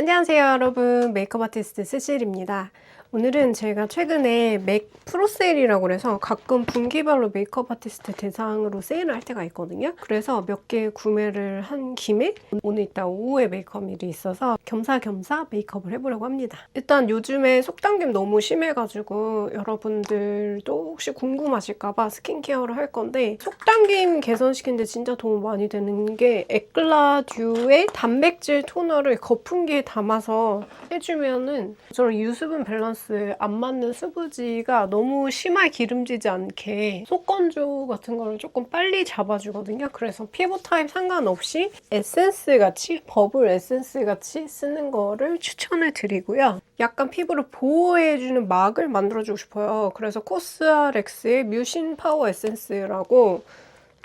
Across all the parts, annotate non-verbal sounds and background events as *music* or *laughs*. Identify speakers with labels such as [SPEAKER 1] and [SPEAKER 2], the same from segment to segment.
[SPEAKER 1] 안녕하세요 여러분. 메이크업 아티스트 세실입니다. 오늘은 제가 최근에 맥 프로세일이라고 그래서 가끔 분기별로 메이크업 아티스트 대상으로 세일을 할 때가 있거든요. 그래서 몇 개 구매를 한 김에 오늘 이따 오후에 메이크업 일이 있어서 겸사겸사 메이크업을 해보려고 합니다. 일단 요즘에 속당김 너무 심해가지고 여러분들도 혹시 궁금하실까봐 스킨케어를 할 건데 속당김 개선시키는데 진짜 도움 많이 되는 게 에클라 듀의 단백질 토너를 거품기에 담아서 해주면은 저런 유수분 밸런스에 안 맞는 수부지가 너무 심하게 기름지지 않게 속건조 같은 거를 조금 빨리 잡아주거든요. 그래서 피부 타입 상관없이 에센스 같이 버블 에센스 같이 쓰는 거를 추천을 드리고요. 약간 피부를 보호해주는 막을 만들어주고 싶어요. 그래서 코스알엑스의 뮤신 파워 에센스라고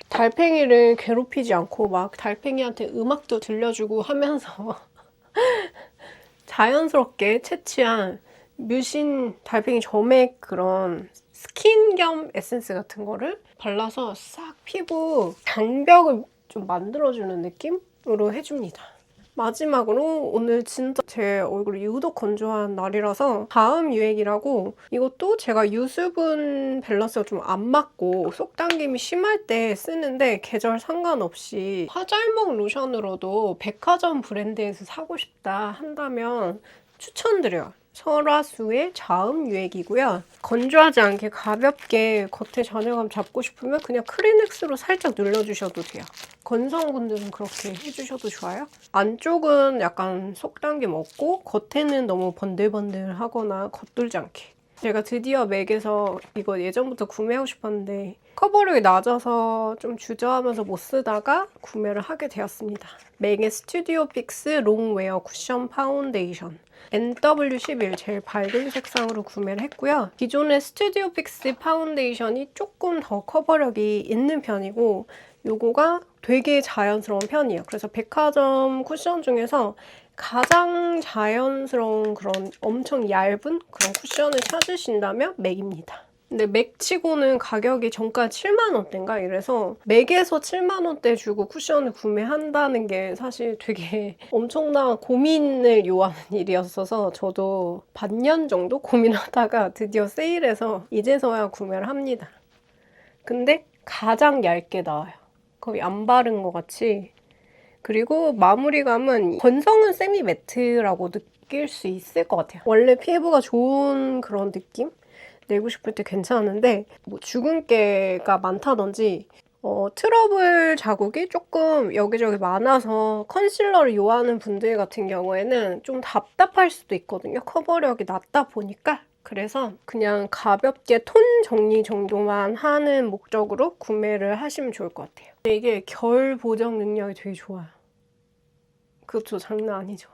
[SPEAKER 1] 달팽이를 괴롭히지 않고 막 달팽이한테 음악도 들려주고 하면서 *laughs* 자연스럽게 채취한 뮤신 달팽이 점액 그런 스킨 겸 에센스 같은 거를 발라서 싹 피부 장벽을 좀 만들어주는 느낌으로 해줍니다. 마지막으로 오늘 진짜 제 얼굴이 유독 건조한 날이라서 다음 유액이라고 이것도 제가 유수분 밸런스가 좀 안 맞고 속 당김이 심할 때 쓰는데 계절 상관없이 화잘먹 로션으로도 백화점 브랜드에서 사고 싶다 한다면 추천드려요. 설화수의 자음 유액이고요. 건조하지 않게 가볍게 겉에 잔여감 잡고 싶으면 그냥 크리넥스로 살짝 눌러주셔도 돼요. 건성분들은 그렇게 해주셔도 좋아요. 안쪽은 약간 속당김 없고 겉에는 너무 번들번들하거나 겉돌지 않게. 제가 드디어 맥에서 이거 예전부터 구매하고 싶었는데 커버력이 낮아서 좀 주저하면서 못 쓰다가 구매를 하게 되었습니다. 맥의 스튜디오 픽스 롱웨어 쿠션 파운데이션 NW11 제일 밝은 색상으로 구매를 했고요. 기존의 스튜디오 픽스 파운데이션이 조금 더 커버력이 있는 편이고 요거가 되게 자연스러운 편이에요. 그래서 백화점 쿠션 중에서 가장 자연스러운 그런 엄청 얇은 그런 쿠션을 찾으신다면 맥입니다. 근데 맥치고는 가격이 정가 7만 원대인가 이래서 맥에서 7만 원대 주고 쿠션을 구매한다는 게 사실 되게 *laughs* 엄청난 고민을 요하는 일이었어서 저도 반년 정도 고민하다가 드디어 세일해서 이제서야 구매를 합니다. 근데 가장 얇게 나와요. 거의 안 바른 것 같이. 그리고 마무리감은 건성은 세미 매트라고 느낄 수 있을 것 같아요. 원래 피부가 좋은 그런 느낌? 내고 싶을 때 괜찮은데 뭐 주근깨가 많다든지 어, 트러블 자국이 조금 여기저기 많아서 컨실러를 요하는 분들 같은 경우에는 좀 답답할 수도 있거든요. 커버력이 낮다 보니까. 그래서 그냥 가볍게 톤 정리 정도만 하는 목적으로 구매를 하시면 좋을 것 같아요. 이게 결 보정 능력이 되게 좋아요. 그것도 장난 아니죠.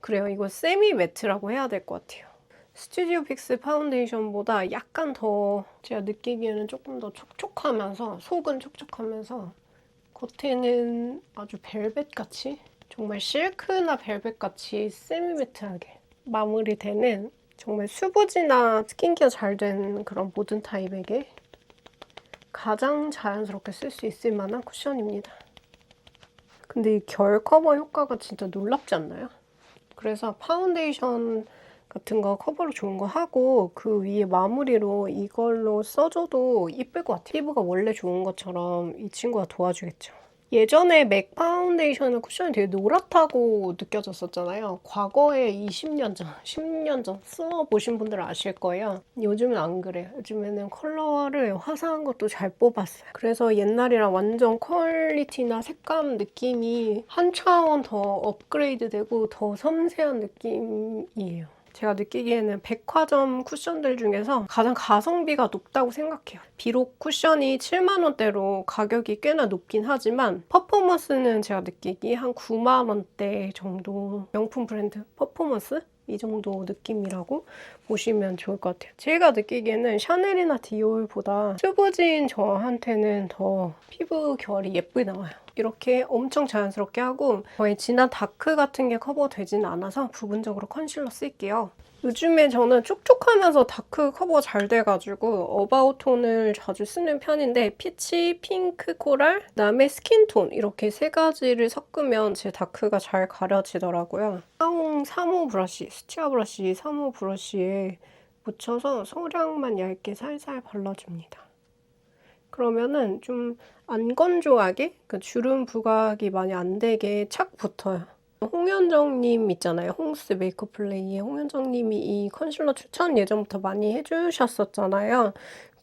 [SPEAKER 1] 그래요. 이거 세미 매트라고 해야 될 것 같아요. 스튜디오 픽스 파운데이션보다 약간 더 제가 느끼기에는 조금 더 촉촉하면서 속은 촉촉하면서 겉에는 아주 벨벳같이 정말 실크나 벨벳같이 세미매트하게 마무리되는 정말 수부지나 스킨케어 잘 된 그런 모든 타입에게 가장 자연스럽게 쓸 수 있을 만한 쿠션입니다. 근데 이 결 커버 효과가 진짜 놀랍지 않나요? 그래서 파운데이션 같은 거 커버로 좋은 거 하고 그 위에 마무리로 이걸로 써줘도 이쁠 것 같아요. 피부가 원래 좋은 것처럼 이 친구가 도와주겠죠. 예전에 맥 파운데이션은 쿠션이 되게 노랗다고 느껴졌었잖아요. 과거에 20년 전, 10년 전 써보신 분들은 아실 거예요. 요즘은 안 그래요. 요즘에는 컬러를 화사한 것도 잘 뽑았어요. 그래서 옛날이랑 완전 퀄리티나 색감 느낌이 한 차원 더 업그레이드 되고 더 섬세한 느낌이에요. 제가 느끼기에는 백화점 쿠션들 중에서 가장 가성비가 높다고 생각해요. 비록 쿠션이 7만 원대로 가격이 꽤나 높긴 하지만 퍼포먼스는 제가 느끼기에 한 9만 원대 정도 명품 브랜드 퍼포먼스 이 정도 느낌이라고 보시면 좋을 것 같아요. 제가 느끼기에는 샤넬이나 디올보다 수부진 저한테는 더 피부 결이 예쁘게 나와요. 이렇게 엄청 자연스럽게 하고 거의 진한 다크 같은 게 커버되진 않아서 부분적으로 컨실러 쓸게요. 요즘에 저는 촉촉하면서 다크 커버가 잘 돼가지고 어바웃 톤을 자주 쓰는 편인데 피치, 핑크, 코랄, 그다음에 스킨톤 이렇게 세 가지를 섞으면 제 다크가 잘 가려지더라고요. 사홍 3호 브러쉬, 스치아 브러쉬 3호 브러쉬에 묻혀서 소량만 얇게 살살 발라줍니다. 그러면은 좀 안 건조하게 그 주름 부각이 많이 안 되게 착 붙어요. 홍현정님 있잖아요. 홍스 메이크업 플레이의 홍현정님이 이 컨실러 추천 예전부터 많이 해주셨었잖아요.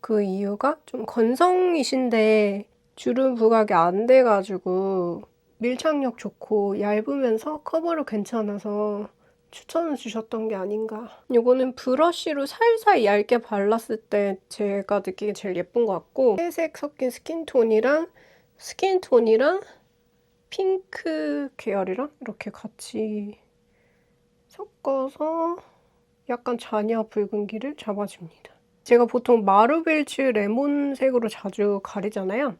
[SPEAKER 1] 그 이유가 좀 건성이신데 주름 부각이 안 돼가지고 밀착력 좋고 얇으면서 커버력 괜찮아서 추천을 주셨던 게 아닌가. 이거는 브러쉬로 살살 얇게 발랐을 때 제가 느끼기 제일 예쁜 것 같고 회색 섞인 스킨톤이랑 스킨톤이랑 핑크 계열이랑 이렇게 같이 섞어서 약간 잔여 붉은기를 잡아줍니다. 제가 보통 마르벨츠 레몬색으로 자주 가리잖아요.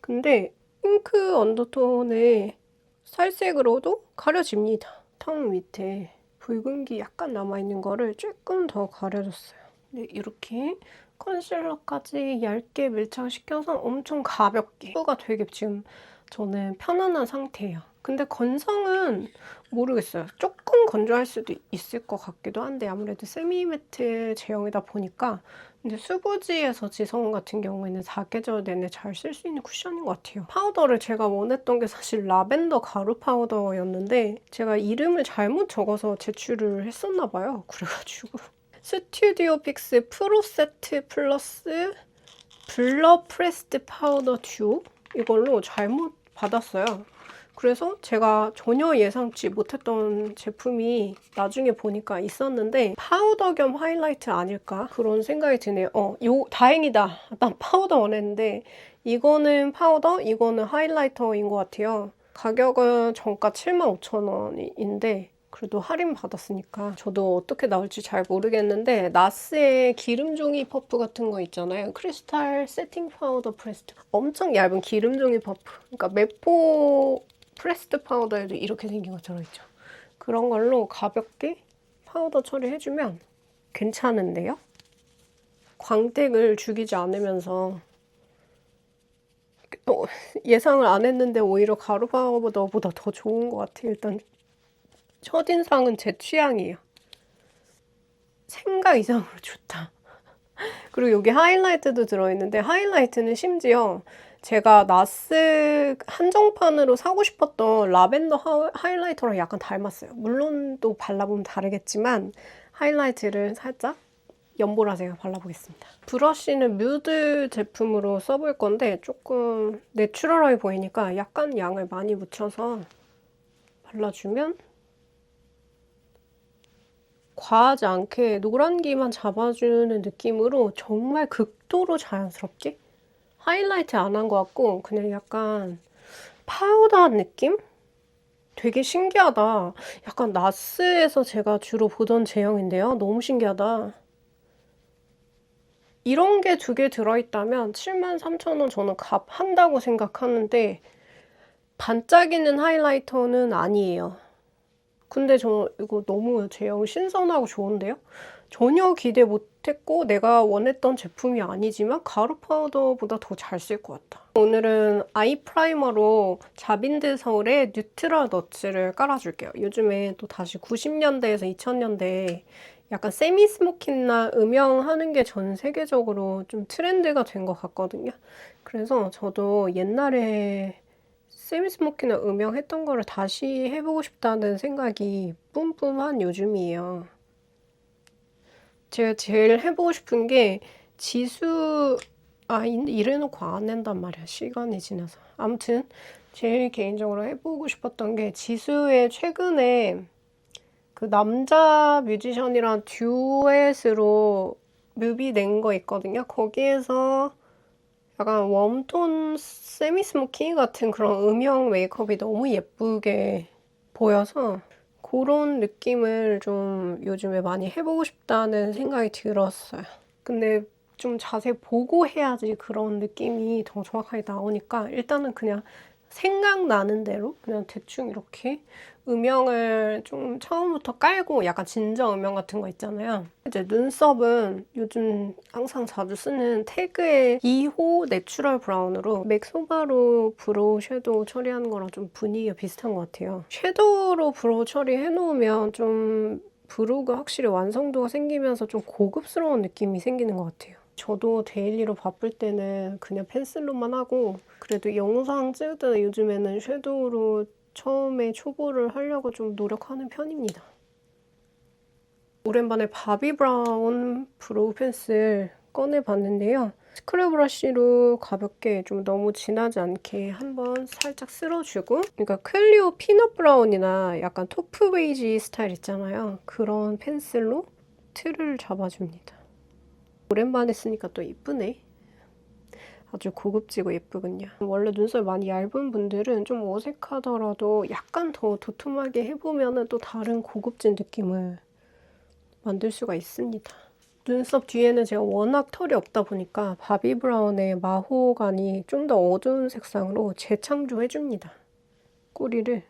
[SPEAKER 1] 근데 핑크 언더톤의 살색으로도 가려집니다. 턱 밑에 붉은기 약간 남아있는 거를 조금 더 가려줬어요. 네, 이렇게 컨실러까지 얇게 밀착시켜서 엄청 가볍게 피부가 되게 지금 저는 편안한 상태예요. 근데 건성은 모르겠어요. 조금 건조할 수도 있을 것 같기도 한데 아무래도 세미매트 제형이다 보니까 근데 수부지에서 지성 같은 경우에는 사계절 내내 잘 쓸 수 있는 쿠션인 것 같아요. 파우더를 제가 원했던 게 사실 라벤더 가루 파우더였는데 제가 이름을 잘못 적어서 제출을 했었나 봐요. 그래가지고 *laughs* 스튜디오 픽스 프로 세트 플러스 블러 프레스드 파우더 듀오 이걸로 잘못 받았어요. 그래서 제가 전혀 예상치 못했던 제품이 나중에 보니까 있었는데 파우더 겸 하이라이트 아닐까 그런 생각이 드네요. 어, 요 다행이다. *laughs* 난 파우더 원했는데 이거는 파우더, 이거는 하이라이터인 것 같아요. 가격은 정가 75,000원인데 그래도 할인 받았으니까 저도 어떻게 나올지 잘 모르겠는데 나스의 기름종이 퍼프 같은 거 있잖아요. 크리스탈 세팅 파우더 프레스트 엄청 얇은 기름종이 퍼프 그러니까 메포 프레스트 파우더에도 이렇게 생긴 거 들어있죠. 그런 걸로 가볍게 파우더 처리해주면 괜찮은데요? 광택을 죽이지 않으면서 어, 예상을 안 했는데 오히려 가루 파우더보다 더 좋은 것 같아요. 일단 첫인상은 제 취향이에요. 생각 이상으로 좋다. *laughs* 그리고 여기 하이라이트도 들어있는데 하이라이트는 심지어 제가 나스 한정판으로 사고 싶었던 라벤더 하이라이터랑 약간 닮았어요. 물론 또 발라보면 다르겠지만 하이라이트를 살짝 연보라 제가 발라보겠습니다. 브러쉬는 뮤드 제품으로 써볼 건데 조금 내추럴하게 보이니까 약간 양을 많이 묻혀서 발라주면 과하지 않게 노란기만 잡아주는 느낌으로 정말 극도로 자연스럽게 하이라이트 안 한 것 같고 그냥 약간 파우더한 느낌? 되게 신기하다. 약간 나스에서 제가 주로 보던 제형인데요. 너무 신기하다. 이런 게 두 개 들어있다면 73,000원 저는 값 한다고 생각하는데 반짝이는 하이라이터는 아니에요. 근데 저 이거 너무 제형 신선하고 좋은데요? 전혀 기대 못했고 내가 원했던 제품이 아니지만 가루 파우더보다 더 잘 쓸 것 같다. 오늘은 아이 프라이머로 자빈드 서울의 뉴트럴 너츠를 깔아줄게요. 요즘에 또 다시 90년대에서 2000년대에 약간 세미 스모키나 음영하는 게 전 세계적으로 좀 트렌드가 된 것 같거든요. 그래서 저도 옛날에 세미 스모키나 음영했던 거를 다시 해보고 싶다는 생각이 뿜뿜한 요즘이에요. 제가 제일 해보고 싶은 게 지수 아 이래놓고 안 낸단 말이야 시간이 지나서. 아무튼 제일 개인적으로 해보고 싶었던 게 지수의 최근에 그 남자 뮤지션이랑 듀엣으로 뮤비 낸 거 있거든요. 거기에서 약간 웜톤 세미 스모키 같은 그런 음영 메이크업이 너무 예쁘게 보여서 그런 느낌을 좀 요즘에 많이 해보고 싶다는 생각이 들었어요. 근데 좀 자세히 보고 해야지 그런 느낌이 더 정확하게 나오니까 일단은 그냥 생각나는 대로 그냥 대충 이렇게 음영을 좀 처음부터 깔고 약간 진정 음영 같은 거 있잖아요. 이제 눈썹은 요즘 항상 자주 쓰는 태그의 2호 내추럴 브라운으로 맥소바로 브로우 섀도우 처리하는 거랑 좀 분위기가 비슷한 것 같아요. 섀도우로 브로우 처리해 놓으면 좀 브로우가 확실히 완성도가 생기면서 좀 고급스러운 느낌이 생기는 것 같아요. 저도 데일리로 바쁠 때는 그냥 펜슬로만 하고 그래도 영상 찍을 때는 요즘에는 섀도우로 처음에 초보를 하려고 좀 노력하는 편입니다. 오랜만에 바비 브라운 브로우 펜슬 꺼내봤는데요. 스크랩 브러쉬로 가볍게 좀 너무 진하지 않게 한번 살짝 쓸어주고 그러니까 클리오 피넛 브라운이나 약간 토프 베이지 스타일 있잖아요. 그런 펜슬로 틀을 잡아줍니다. 오랜만에 쓰니까 또 이쁘네. 아주 고급지고 예쁘군요. 원래 눈썹 많이 얇은 분들은 좀 어색하더라도 약간 더 도톰하게 해보면 또 다른 고급진 느낌을 만들 수가 있습니다. 눈썹 뒤에는 제가 워낙 털이 없다 보니까 바비 브라운의 마호가니 좀더 어두운 색상으로 재창조해줍니다. 꼬리를.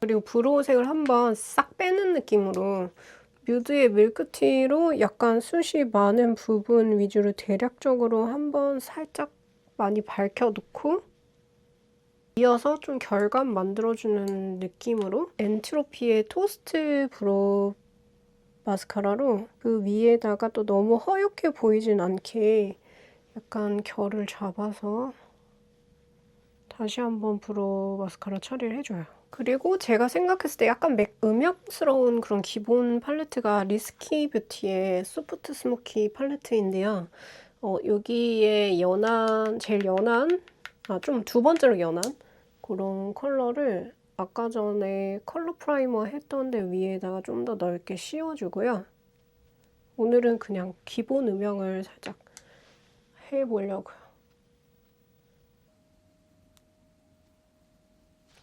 [SPEAKER 1] 그리고 브로우색을 한번 싹 빼는 느낌으로 뮤드의 밀크티로 약간 숱이 많은 부분 위주로 대략적으로 한번 살짝 많이 밝혀놓고 이어서 좀 결감 만들어주는 느낌으로 엔트로피의 토스트 브로우 마스카라로 그 위에다가 또 너무 허옇게 보이진 않게 약간 결을 잡아서 다시 한번 브로우 마스카라 처리를 해줘요. 그리고 제가 생각했을 때 약간 맥 음역스러운 그런 기본 팔레트가 리스키 뷰티의 소프트 스모키 팔레트인데요. 어, 여기에 연한, 제일 연한, 아, 좀 두 번째로 연한 그런 컬러를 아까 전에 컬러 프라이머 했던 데 위에다가 좀 더 넓게 씌워주고요. 오늘은 그냥 기본 음영을 살짝 해보려고요.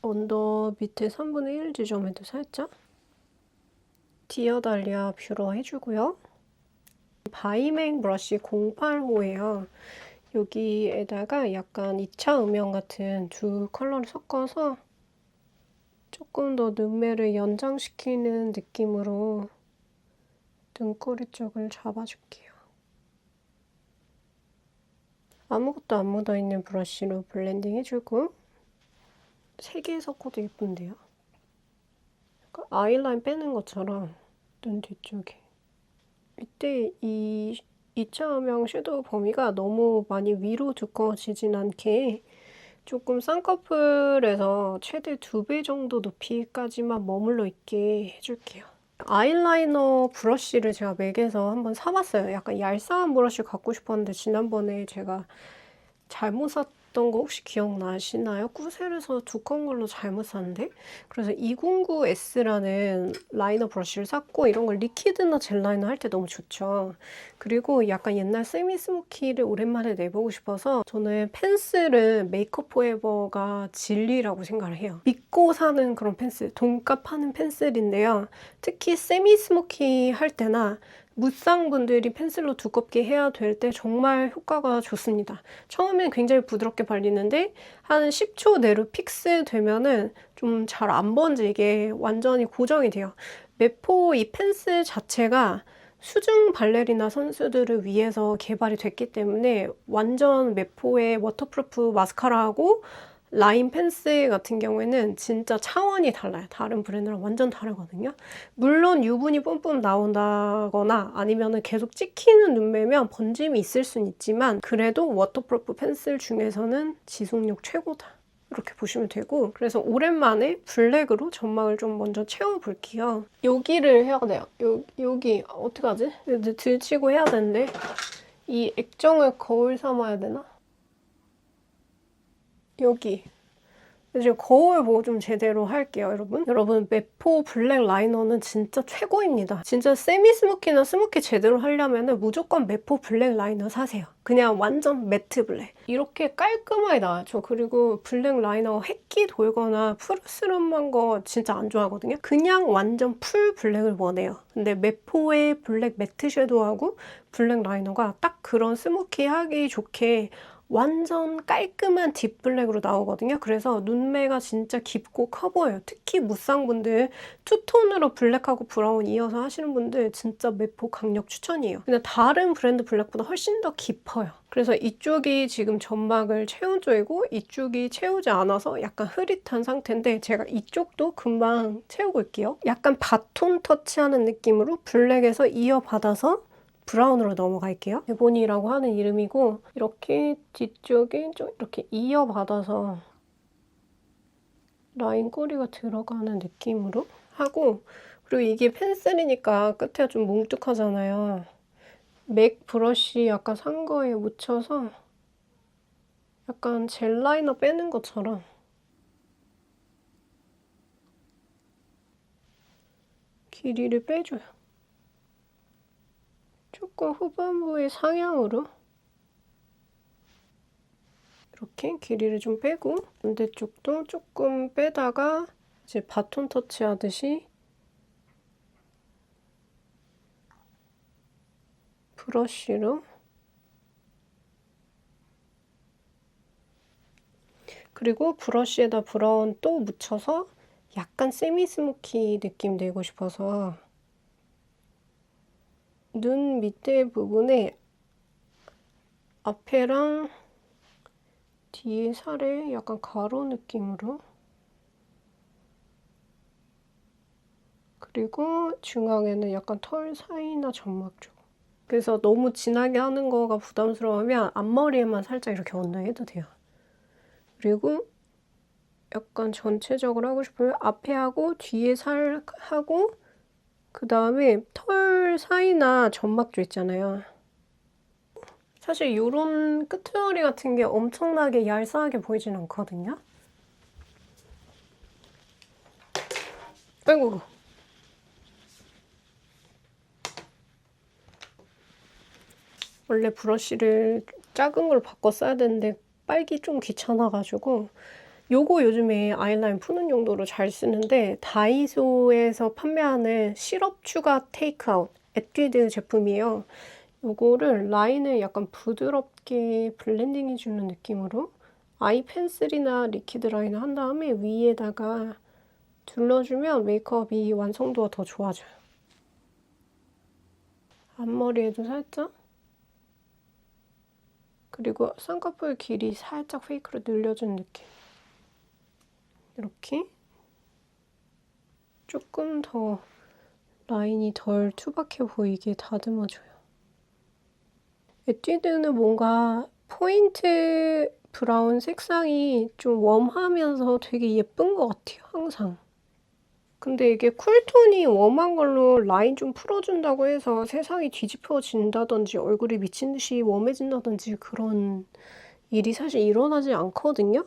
[SPEAKER 1] 언더 밑에 3분의 1 지점에도 살짝 디어달리아 뷰러 해주고요. 바이맹 브러쉬 08호예요. 여기에다가 약간 2차 음영 같은 두 컬러를 섞어서 조금 더 눈매를 연장시키는 느낌으로 눈꼬리 쪽을 잡아줄게요. 아무것도 안 묻어있는 브러쉬로 블렌딩 해주고 세 개 섞어도 예쁜데요? 아이라인 빼는 것처럼 눈 뒤쪽에 이때 이 2차 음영 섀도우 범위가 너무 많이 위로 두꺼워지진 않게 조금 쌍꺼풀에서 최대 두배 정도 높이까지만 머물러 있게 해줄게요. 아이라이너 브러쉬를 제가 맥에서 한번 사봤어요. 약간 얄쌍한 브러쉬 갖고 싶었는데 지난번에 제가 잘못 샀 샀던 거 혹시 기억나시나요? 꾸셀에서 두꺼운 걸로 잘못 샀는데? 그래서 209S라는 라이너 브러쉬를 샀고 이런 걸 리퀴드나 젤 라이너 할 때 너무 좋죠. 그리고 약간 옛날 세미 스모키를 오랜만에 내보고 싶어서 저는 펜슬은 메이크업 포에버가 진리라고 생각을 해요. 믿고 사는 그런 펜슬, 돈값 하는 펜슬인데요. 특히 세미 스모키 할 때나 무쌍분들이 펜슬로 두껍게 해야 될 때 정말 효과가 좋습니다. 처음엔 굉장히 부드럽게 발리는데 한 10초 내로 픽스 되면은 좀 잘 안 번지게 완전히 고정이 돼요. 메포 이 펜슬 자체가 수중 발레리나 선수들을 위해서 개발이 됐기 때문에 완전 메포의 워터프루프 마스카라하고 라인 펜스 같은 경우에는 진짜 차원이 달라요. 다른 브랜드랑 완전 다르거든요. 물론 유분이 뿜뿜 나온다거나 아니면 계속 찍히는 눈매면 번짐이 있을 순 있지만 그래도 워터프루프 펜슬 중에서는 지속력 최고다. 이렇게 보시면 되고 그래서 오랜만에 블랙으로 점막을 좀 먼저 채워볼게요. 여기를 해야 돼요. 요, 여기 어떻게 하지? 들치고 해야 되는데 이 액정을 거울 삼아야 되나? 여기 이제 거울 보고 좀 제대로 할게요, 여러분. 여러분, 메포 블랙 라이너는 진짜 최고입니다. 진짜 세미 스모키나 스모키 제대로 하려면 무조건 메포 블랙 라이너 사세요. 그냥 완전 매트 블랙. 이렇게 깔끔하게 나왔죠. 그리고 블랙 라이너 획기 돌거나 푸르스름한 거 진짜 안 좋아하거든요. 그냥 완전 풀 블랙을 원해요. 근데 메포의 블랙 매트 섀도우하고 블랙 라이너가 딱 그런 스모키 하기 좋게 완전 깔끔한 딥블랙으로 나오거든요. 그래서 눈매가 진짜 깊고 커 보여요. 특히 무쌍분들 투톤으로 블랙하고 브라운 이어서 하시는 분들 진짜 매포 강력 추천이에요. 근데 다른 브랜드 블랙보다 훨씬 더 깊어요. 그래서 이쪽이 지금 점막을 채운 쪽이고 이쪽이 채우지 않아서 약간 흐릿한 상태인데 제가 이쪽도 금방 채우고 올게요. 약간 바톤 터치하는 느낌으로 블랙에서 이어받아서 브라운으로 넘어갈게요. 에보니라고 하는 이름이고 이렇게 뒤쪽에 좀 이렇게 이어받아서 라인 꼬리가 들어가는 느낌으로 하고 그리고 이게 펜슬이니까 끝에가 좀 뭉툭하잖아요. 맥 브러쉬 아까 산 거에 묻혀서 약간 젤 라이너 빼는 것처럼 길이를 빼줘요. 조금 후반부의 상향으로 이렇게 길이를 좀 빼고 반대쪽도 조금 빼다가 이제 바톤 터치 하듯이 브러쉬로 그리고 브러쉬에다 브라운 또 묻혀서 약간 세미 스모키 느낌 내고 싶어서 눈 밑에 부분에 앞에랑 뒤에 살에 약간 가로 느낌으로 그리고 중앙에는 약간 털 사이나 점막 쪽 그래서 너무 진하게 하는 거가 부담스러우면 앞머리에만 살짝 이렇게 원더해도 돼요. 그리고 약간 전체적으로 하고 싶으면 앞에 하고 뒤에 살 하고 그 다음에 털 사이나 점막조 있잖아요. 사실 이런 끄트머리 같은 게 엄청나게 얄쌍하게 보이진 않거든요. 아이고. 원래 브러쉬를 작은 걸 바꿔 써야 되는데 빨기 좀 귀찮아가지고 요거 요즘에 아이라인 푸는 용도로 잘 쓰는데 다이소에서 판매하는 시럽 추가 테이크아웃 에뛰드 제품이에요. 요거를 라인을 약간 부드럽게 블렌딩 해주는 느낌으로 아이 펜슬이나 리퀴드 라인을 한 다음에 위에다가 둘러주면 메이크업이 완성도가 더 좋아져요. 앞머리에도 살짝 그리고 쌍꺼풀 길이 살짝 페이크로 늘려준 느낌. 이렇게 조금 더 라인이 덜 투박해 보이게 다듬어줘요. 에뛰드는 뭔가 포인트 브라운 색상이 좀 웜하면서 되게 예쁜 것 같아요, 항상. 근데 이게 쿨톤이 웜한 걸로 라인 좀 풀어준다고 해서 세상이 뒤집혀진다든지 얼굴이 미친 듯이 웜해진다든지 그런 일이 사실 일어나지 않거든요?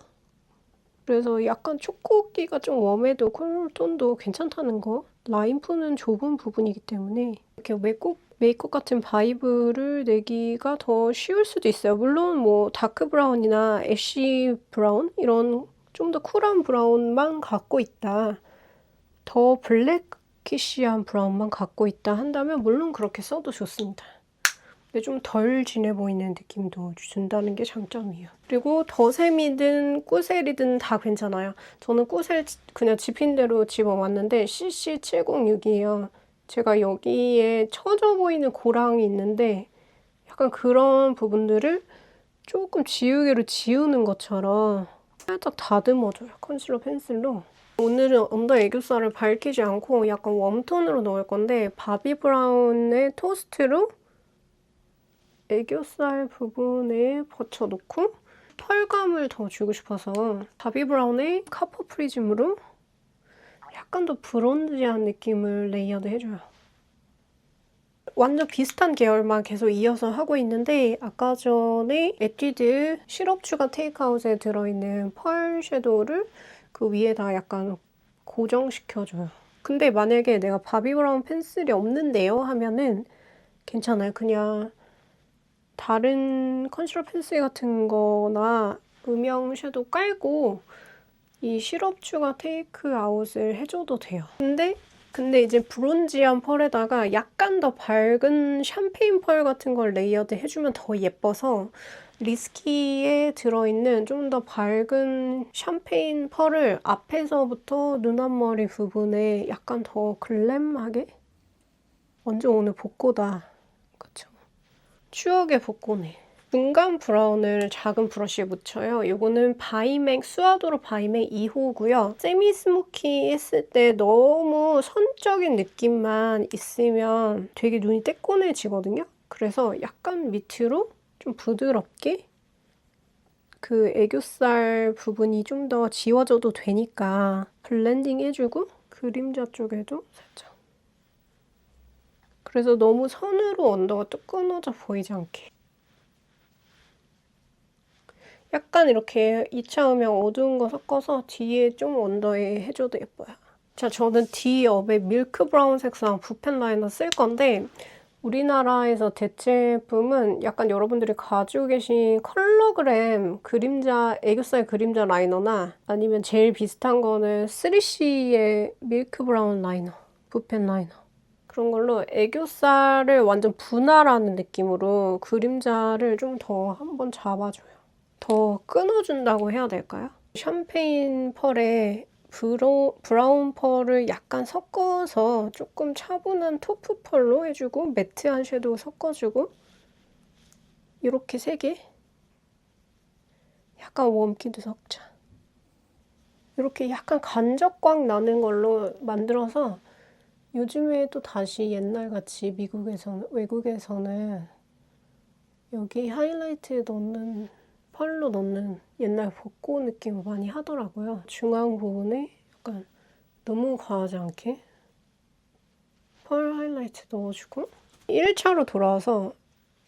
[SPEAKER 1] 그래서 약간 초코기가 좀 웜해도 쿨톤도 괜찮다는 거. 라인 푸는 좁은 부분이기 때문에 이렇게 메이크업, 메이크업 같은 바이브를 내기가 더 쉬울 수도 있어요. 물론 뭐 다크 브라운이나 애쉬 브라운 이런 좀 더 쿨한 브라운만 갖고 있다. 더 블랙 키시한 브라운만 갖고 있다 한다면 물론 그렇게 써도 좋습니다. 근데 좀 덜 진해 보이는 느낌도 준다는 게 장점이에요. 그리고 더샘이든 꾸셀이든 다 괜찮아요. 저는 꾸셀 그냥 집힌 대로 집어왔는데 CC706이에요. 제가 여기에 처져 보이는 고랑이 있는데 약간 그런 부분들을 조금 지우개로 지우는 것처럼 살짝 다듬어줘요. 컨실러 펜슬로. 오늘은 언더 애교살을 밝히지 않고 약간 웜톤으로 넣을 건데 바비 브라운의 토스트로 애교살 부분에 받쳐놓고 펄감을 더 주고 싶어서 바비 브라운의 카퍼 프리즘으로 약간 더 브론즈한 느낌을 레이어드 해줘요. 완전 비슷한 계열만 계속 이어서 하고 있는데 아까 전에 에뛰드 시럽 추가 테이크아웃에 들어있는 펄 섀도우를 그 위에다 약간 고정시켜줘요. 근데 만약에 내가 바비 브라운 펜슬이 없는데요 하면은 괜찮아요. 그냥 다른 컨실러 펜슬 같은 거나 음영 섀도우 깔고 이 시럽 추가 테이크 아웃을 해줘도 돼요. 근데 근데 이제 브론지한 펄에다가 약간 더 밝은 샴페인 펄 같은 걸 레이어드 해주면 더 예뻐서 리스키에 들어있는 좀 더 밝은 샴페인 펄을 앞에서부터 눈 앞머리 부분에 약간 더 글램하게 완전 오늘 복고다. 추억의 복고네. 중간 브라운을 작은 브러쉬에 묻혀요. 이거는 바이맥 수아도로 바이맥 2호고요. 세미 스모키 했을 때 너무 선적인 느낌만 있으면 되게 눈이 떼꼬내지거든요. 그래서 약간 밑으로 좀 부드럽게 그 애교살 부분이 좀 더 지워져도 되니까 블렌딩 해주고 그림자 쪽에도 살짝 그래서 너무 선으로 언더가 뚝 끊어져 보이지 않게 약간 이렇게 2차 음영 어두운 거 섞어서 뒤에 좀 언더에 해줘도 예뻐요. 자, 저는 D업의 밀크 브라운 색상 붓펜 라이너 쓸 건데 우리나라에서 대체품은 약간 여러분들이 가지고 계신 컬러그램 그림자, 애교살 그림자 라이너나 아니면 제일 비슷한 거는 3CE의 밀크 브라운 라이너, 붓펜 라이너. 그런 걸로 애교살을 완전 분할하는 느낌으로 그림자를 좀 더 한번 잡아줘요. 더 끊어준다고 해야 될까요? 샴페인 펄에 브로, 브라운 펄을 약간 섞어서 조금 차분한 토프 펄로 해주고 매트한 섀도우 섞어주고 이렇게 세 개. 약간 웜키도 섞자. 이렇게 약간 간적광 나는 걸로 만들어서 요즘에 또 다시 옛날같이 미국에서는 외국에서는 여기 하이라이트 넣는 펄로 넣는 옛날 벚꽃 느낌을 많이 하더라고요. 중앙 부분에 약간 너무 과하지 않게 펄 하이라이트 넣어주고 1차로 돌아와서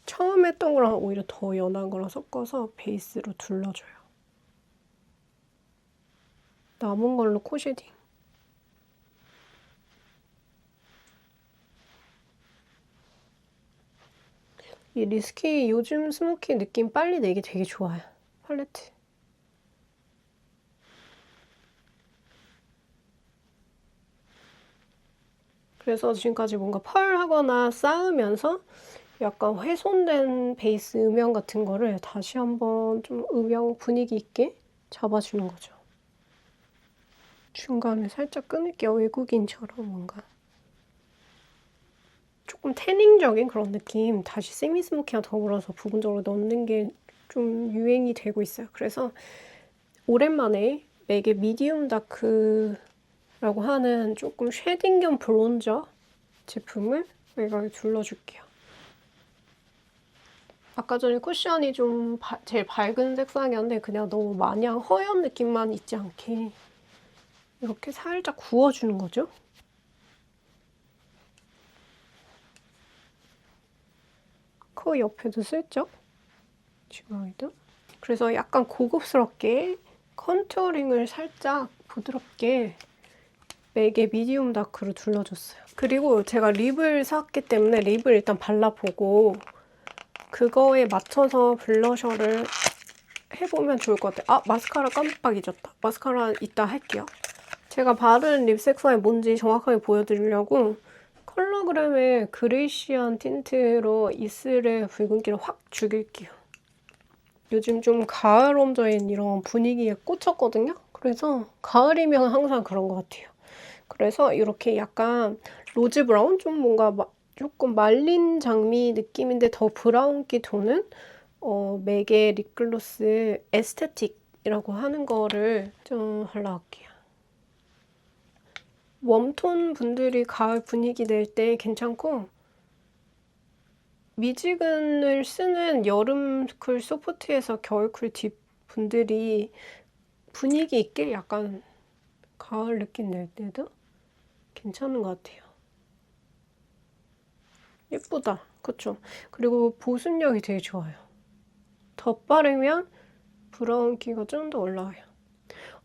[SPEAKER 1] 처음 했던 거랑 오히려 더 연한 거랑 섞어서 베이스로 둘러줘요. 남은 걸로 코 쉐딩. 이 리스키 요즘 스모키 느낌 빨리 내기 되게 좋아요. 팔레트. 그래서 지금까지 뭔가 펄하거나 쌓으면서 약간 훼손된 베이스 음영 같은 거를 다시 한번 좀 음영 분위기 있게 잡아주는 거죠. 중간에 살짝 끊을게요. 외국인처럼 뭔가. 조금 태닝적인 그런 느낌 다시 세미스모키와 더불어서 부분적으로 넣는 게 좀 유행이 되고 있어요. 그래서 오랜만에 맥의 미디움 다크라고 하는 조금 쉐딩 겸 브론저 제품을 외곽에 둘러줄게요. 아까 전에 쿠션이 좀 바, 제일 밝은 색상이었는데 그냥 너무 마냥 허연 느낌만 있지 않게 이렇게 살짝 구워주는 거죠. 코 옆에도 슬쩍 중앙에도 그래서 약간 고급스럽게 컨투어링을 살짝 부드럽게 맥의 미디움 다크로 둘러줬어요. 그리고 제가 립을 샀기 때문에 립을 일단 발라보고 그거에 맞춰서 블러셔를 해보면 좋을 것 같아요. 아 마스카라 깜빡 잊었다. 마스카라 이따 할게요. 제가 바른 립 색상이 뭔지 정확하게 보여드리려고 컬러그램의 그레이시한 틴트로 이슬의 붉은기를 확 죽일게요. 요즘 좀 가을 웜저인 이런 분위기에 꽂혔거든요. 그래서 가을이면 항상 그런 것 같아요. 그래서 이렇게 약간 로즈 브라운? 좀 뭔가 마, 조금 말린 장미 느낌인데 더 브라운기 도는 어, 맥의 립글로스 에스테틱이라고 하는 거를 좀 발라볼게요. 웜톤 분들이 가을 분위기 낼 때 괜찮고 미지근을 쓰는 여름 쿨 소프트에서 겨울 쿨 딥 분들이 분위기 있게 약간 가을 느낌 낼 때도 괜찮은 것 같아요. 예쁘다. 그쵸? 그리고 보습력이 되게 좋아요. 덧바르면 브라운 기가 좀 더 올라와요.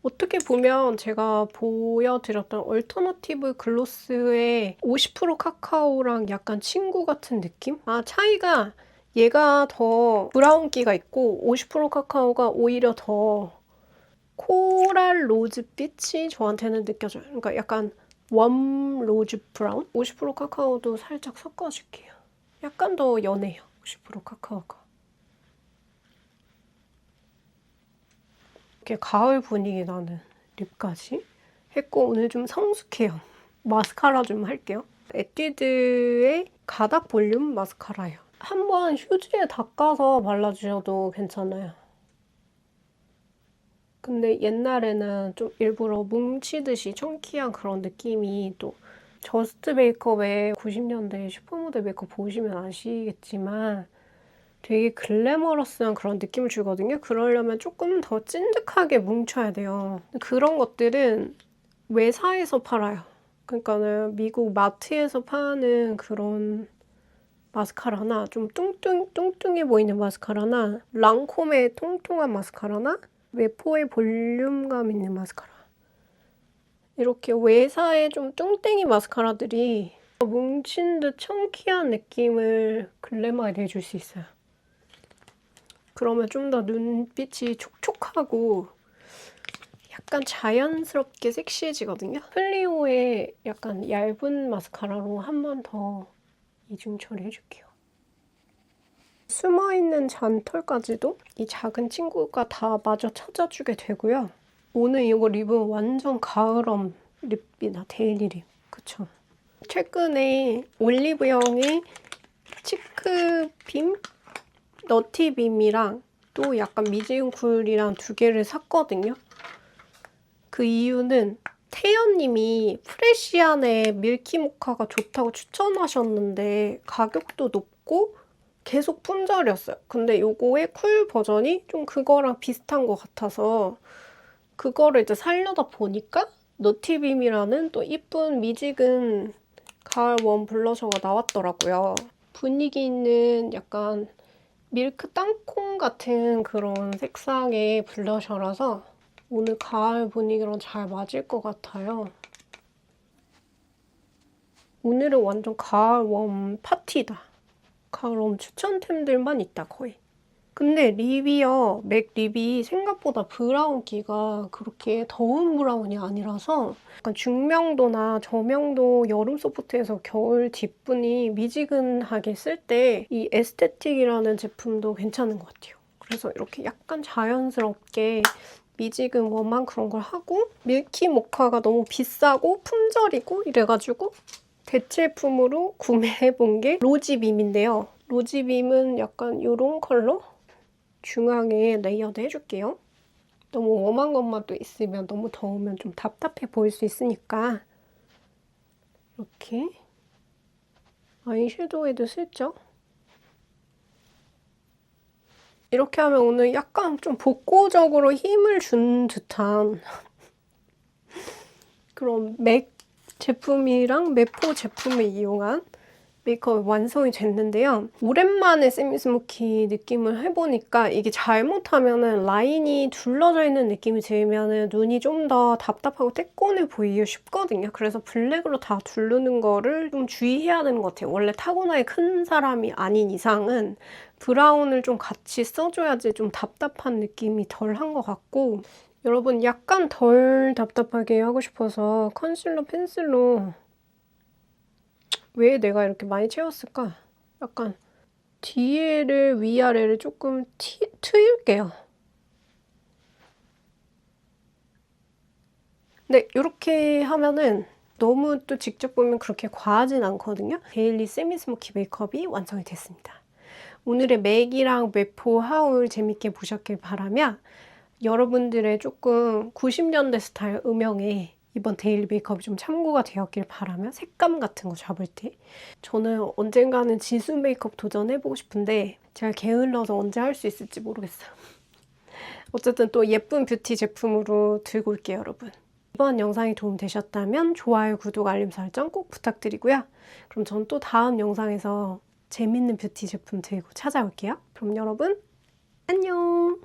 [SPEAKER 1] 어떻게 보면 제가 보여드렸던 얼터너티브 글로스의 50% 카카오랑 약간 친구 같은 느낌? 아 차이가 얘가 더 브라운기가 있고 50% 카카오가 오히려 더 코랄 로즈빛이 저한테는 느껴져요. 그러니까 약간 웜 로즈 브라운? 50% 카카오도 살짝 섞어줄게요. 약간 더 연해요. 50% 카카오가. 이렇게 가을 분위기 나는 립까지 했고 오늘 좀 성숙해요. 마스카라 좀 할게요. 에뛰드의 가닥 볼륨 마스카라예요. 한번 휴지에 닦아서 발라주셔도 괜찮아요. 근데 옛날에는 좀 일부러 뭉치듯이 청키한 그런 느낌이 또 저스트 메이크업의 90년대 슈퍼모델 메이크업 보시면 아시겠지만 되게 글래머러스한 그런 느낌을 주거든요. 그러려면 조금 더 찐득하게 뭉쳐야 돼요. 그런 것들은 외사에서 팔아요. 그러니까는 미국 마트에서 파는 그런 마스카라나 좀 뚱뚱 뚱뚱해 보이는 마스카라나 랑콤의 통통한 마스카라나 외포의 볼륨감 있는 마스카라 이렇게 외사의 좀 뚱땡이 마스카라들이 뭉친 듯 청키한 느낌을 글래머에 내줄 수 있어요. 그러면 좀 더 눈빛이 촉촉하고 약간 자연스럽게 섹시해지거든요. 클리오의 약간 얇은 마스카라로 한 번 더 이중 처리해줄게요. 숨어있는 잔털까지도 이 작은 친구가 다 마저 찾아주게 되고요. 오늘 이거 립은 완전 가을엄 립이다. 데일리 립. 그쵸? 최근에 올리브영의 치크빔, 너티빔이랑 또 약간 미지은 쿨이랑 두 개를 샀거든요. 그 이유는 태연님이 프레시안의 밀키 모카가 좋다고 추천하셨는데 가격도 높고 계속 품절이었어요. 근데 요거의 쿨 버전이 좀 그거랑 비슷한 것 같아서 그거를 이제 살려다 보니까 너티빔이라는 또 이쁜 미직은 가을 원 블러셔가 나왔더라고요. 분위기 있는 약간 밀크 땅콩 같은 그런 색상의 블러셔라서 오늘 가을 분위기랑 잘 맞을 것 같아요. 오늘은 완전 가을 웜 파티다. 가을 웜 추천템들만 있다 거의. 근데 립이요, 맥 립이 생각보다 브라운기가 그렇게 더운 브라운이 아니라서 약간 중명도나 저명도 여름 소프트에서 겨울 뒷분이 미지근하게 쓸 때 이 에스테틱이라는 제품도 괜찮은 것 같아요. 그래서 이렇게 약간 자연스럽게 미지근 웜한 그런 걸 하고 밀키 모카가 너무 비싸고 품절이고 이래가지고 대체품으로 구매해본 게 로지빔인데요. 로지빔은 약간 이런 컬러? 중앙에 레이어드 해줄게요. 너무 웜한 것만 또 있으면 너무 더우면 좀 답답해 보일 수 있으니까. 이렇게. 아이섀도우에도 슬쩍. 이렇게 하면 오늘 약간 좀 복고적으로 힘을 준 듯한 *laughs* 그런 맥 제품이랑 메포 제품을 이용한 메이크업이 완성이 됐는데요. 오랜만에 세미스모키 느낌을 해보니까 이게 잘못하면 라인이 둘러져 있는 느낌이 들면 눈이 좀 더 답답하고 떼꼬내 보이기 쉽거든요. 그래서 블랙으로 다 두르는 거를 좀 주의해야 되는 것 같아요. 원래 타고나게 큰 사람이 아닌 이상은 브라운을 좀 같이 써줘야지 좀 답답한 느낌이 덜 한 것 같고 여러분 약간 덜 답답하게 하고 싶어서 컨실러 펜슬로 왜 내가 이렇게 많이 채웠을까? 약간 뒤에를 위아래를 조금 티, 트일게요. 네, 이렇게 하면은 너무 또 직접 보면 그렇게 과하진 않거든요. 데일리 세미 스모키 메이크업이 완성이 됐습니다. 오늘의 맥이랑 메포 하울 재밌게 보셨길 바라며 여러분들의 조금 90년대 스타일 음영에 이번 데일리 메이크업이 좀 참고가 되었길 바라며 색감 같은 거 잡을 때 저는 언젠가는 지수 메이크업 도전해보고 싶은데 제가 게을러서 언제 할 수 있을지 모르겠어요. *laughs* 어쨌든 또 예쁜 뷰티 제품으로 들고 올게요, 여러분. 이번 영상이 도움되셨다면 좋아요, 구독, 알림 설정 꼭 부탁드리고요. 그럼 전 또 다음 영상에서 재밌는 뷰티 제품 들고 찾아올게요. 그럼 여러분, 안녕!